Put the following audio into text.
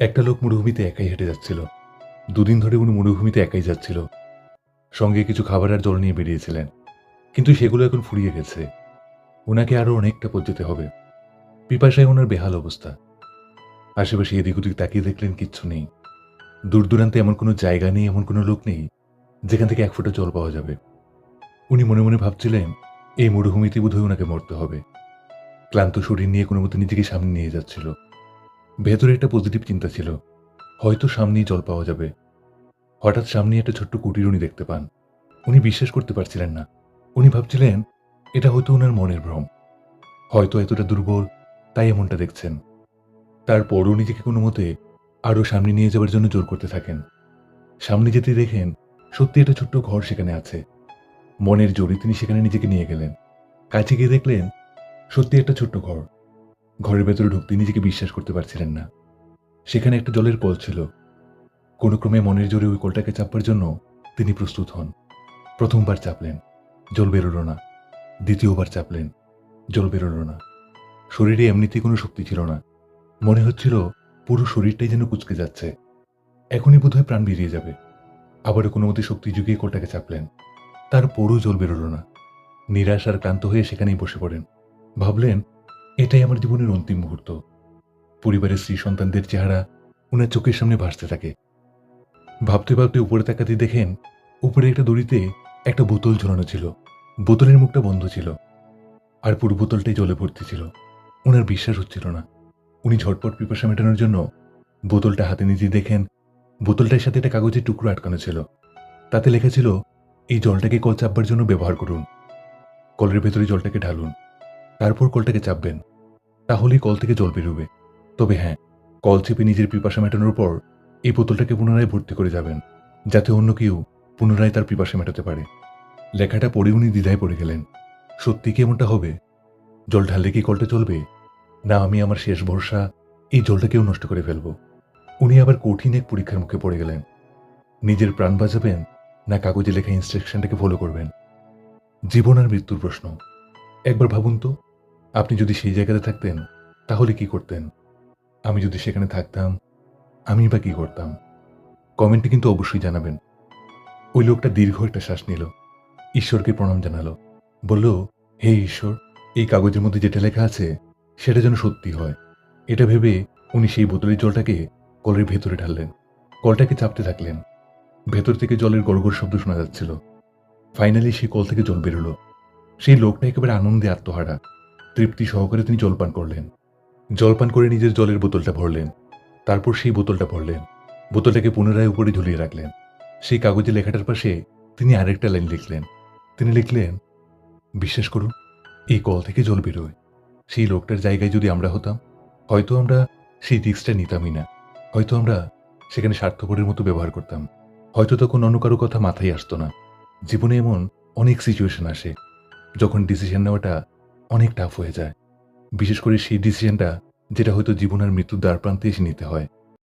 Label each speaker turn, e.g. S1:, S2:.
S1: একটা লোক মরুভূমিতে একাই হেঁটে যাচ্ছিল। দুদিন ধরে উনি মরুভূমিতে একাই যাচ্ছিল। সঙ্গে কিছু খাবার আর জল নিয়ে বেরিয়েছিলেন। কিন্তু সেগুলো এখন ফুরিয়ে গেছে। ওনাকে আরও অনেকটা পথ যেতে হবে। পিপাসায় ওনার বেহাল অবস্থা। আশেপাশে এদিক ওদিক তাকিয়ে দেখলেন কিচ্ছু নেই। দূর দূরান্তে এমন কোনো জায়গা নেই, এমন কোনো লোক নেই, যেখান থেকে এক ফোঁটা জল পাওয়া যাবে। উনি মনে মনে ভাবছিলেন, এই মরুভূমিতে বোধহয় ওনাকে মরতে হবে। ক্লান্ত শরীর নিয়ে কোনো মতো নিজেকে সামনে নিয়ে যাচ্ছিল। ভেতরে একটা পজিটিভ চিন্তা ছিল। হয়তো সামনেই জল পাওয়া যাবে। হঠাৎ সামনে একটা ছোট্ট কুটির উনি দেখতে পান। উনি বিশ্বাস করতে পারছিলেন না। উনি ভাবছিলেন, এটা হয়তো ওনার মনের ভ্রম। হয়তো এতটা দুর্বল, তাই এমনটা দেখছেন। তারপরও নিজেকে কোনো মতে আরও সামনে নিয়ে যাওয়ার জন্য জোর করতে থাকেন। সামনে যেতে দেখেন, সত্যি একটা ছোট্ট ঘর সেখানে আছে। মনের জোরে তিনি সেখানে নিজেকে নিয়ে গেলেন। কাছে গিয়ে দেখলেন, সত্যি একটা ছোট্ট ঘর। ঘরের ভেতরে ঢুকতে নিজেকে বিশ্বাস করতে পারছিলেন না। সেখানে একটা জলের কল ছিল। কোনো ক্রমে মনের জোরে ওই কলটাকে চাপবার জন্য তিনি প্রস্তুত হন। প্রথমবার চাপলেন। জল বেরোলো না। দ্বিতীয়বার চাপলেন। জল বেরোলো না। শরীরে এমনিতেই কোনো শক্তি ছিল না। মনে হচ্ছিল পুরো শরীরটাই যেন কুচকে যাচ্ছে। এখনই বোধহয় প্রাণ বেরিয়ে যাবে। আবারও কোনো মতে শক্তি জুগিয়ে কলটাকে চাপলেন। তারপরও জল বেরোলো না। নিরাশ আর ক্লান্ত হয়ে সেখানেই বসে পড়েন। ভাবলেন এটাই আমার জীবনের অন্তিম মুহূর্ত। পরিবারের স্ত্রী সন্তানদের চেহারা ওনার চোখের সামনে ভাসতে থাকে। ভাবতে ভাবতে উপরে তাকাতে দেখেন, উপরে একটা দড়িতে একটা বোতল ঝোলানো ছিল। বোতলের মুখটা বন্ধ ছিল। আর পুরো বোতলটাই জলে ভর্তি ছিল। ওনার বিশ্বাস হচ্ছিল না। উনি ঝটপট পিপাসা মেটানোর জন্য বোতলটা হাতে নিতে দেখেন, বোতলটার সাথে একটা কাগজের টুকরো আটকানো ছিল। তাতে লেখা ছিল, এই জলটাকে কল চাপবার জন্য ব্যবহার করুন। কলের ভেতরে জলটাকে ঢালুন। তারপর কলটাকে চাপবেন। তাহলেই কল থেকে জল বেরোবে। তবে হ্যাঁ কল চেপে নিজের পিপাসা মেটানোর পর এই বোতলটাকে পুনরায় ভর্তি করে যাবেন, যাতে অন্য কেউ পুনরায় তার পিপাসা মেটাতে পারে। লেখাটা পড়ে উনি দ্বিধায় পড়ে গেলেন। সত্যি কি এমনটা হবে? জল ঢাললে কি কলটা চলবে? না, আমি আমার শেষ ভরসা এই জলটাকেও নষ্ট করে ফেলব। উনি আবার কঠিন এক পরীক্ষার মুখে পড়ে গেলেন। নিজের প্রাণ বাঁচাবেন না কাগজে লেখা ইনস্ট্রাকশনটাকে ফলো করবেন? জীবন আর মৃত্যুর প্রশ্ন। একবার ভাবুন তো আপনি যদি সেই জায়গাতে থাকতেন, তাহলে কি করতেন? আমি যদি সেখানে থাকতাম, আমি বা কি করতাম? কমেন্টে কিন্তু অবশ্যই জানাবেন। ওই লোকটা দীর্ঘ একটা শ্বাস নিল। ঈশ্বরকে প্রণাম জানালো। বলল, হে ঈশ্বর, এই কাগজের মধ্যে যেটা লেখা আছে, সেটা যেন সত্যি হয়। এটা ভেবে উনি সেই বোতলের জলটাকে কলের ভেতরে ঢাললেন। কলটাকে চাপতে থাকলেন। ভেতর থেকে জলের গড়গড় শব্দ শোনা যাচ্ছিল। ফাইনালি সেই কল থেকে জল বেরোলো। সেই লোকটা একেবারে আনন্দে আত্মহারা। তৃপ্তি সহকারে তিনি জলপান করলেন। জলপান করে নিজের জলের বোতলটা ভরলেন। তারপর সেই বোতলটা ভরলেন। বোতলটাকে পুনরায় উপরে ঝুলিয়ে রাখলেন। সেই কাগজে লেখাটার পাশে তিনি আরেকটা লাইন লিখলেন। তিনি লিখলেন, বিশ্বাস করুন, এই কল থেকে জল বেরোয়। সেই লোকটার জায়গায় যদি আমরা হতাম, হয়তো আমরা সেই রিক্সটা নিতামই না। হয়তো আমরা সেখানে স্বার্থপরের মতো ব্যবহার করতাম। হয়তো তখন অন্য কারও কথা মাথায় আসতো না। জীবনে এমন অনেক সিচুয়েশন আসে। যখন ডিসিশন নেওয়াটা অনেক টাফ হয়ে যায়। বিশেষ করে সেই ডিসিশনটা যেটা হয়তো জীবনের মৃত্যুর দ্বার প্রান্তে এসে নিতে হয়।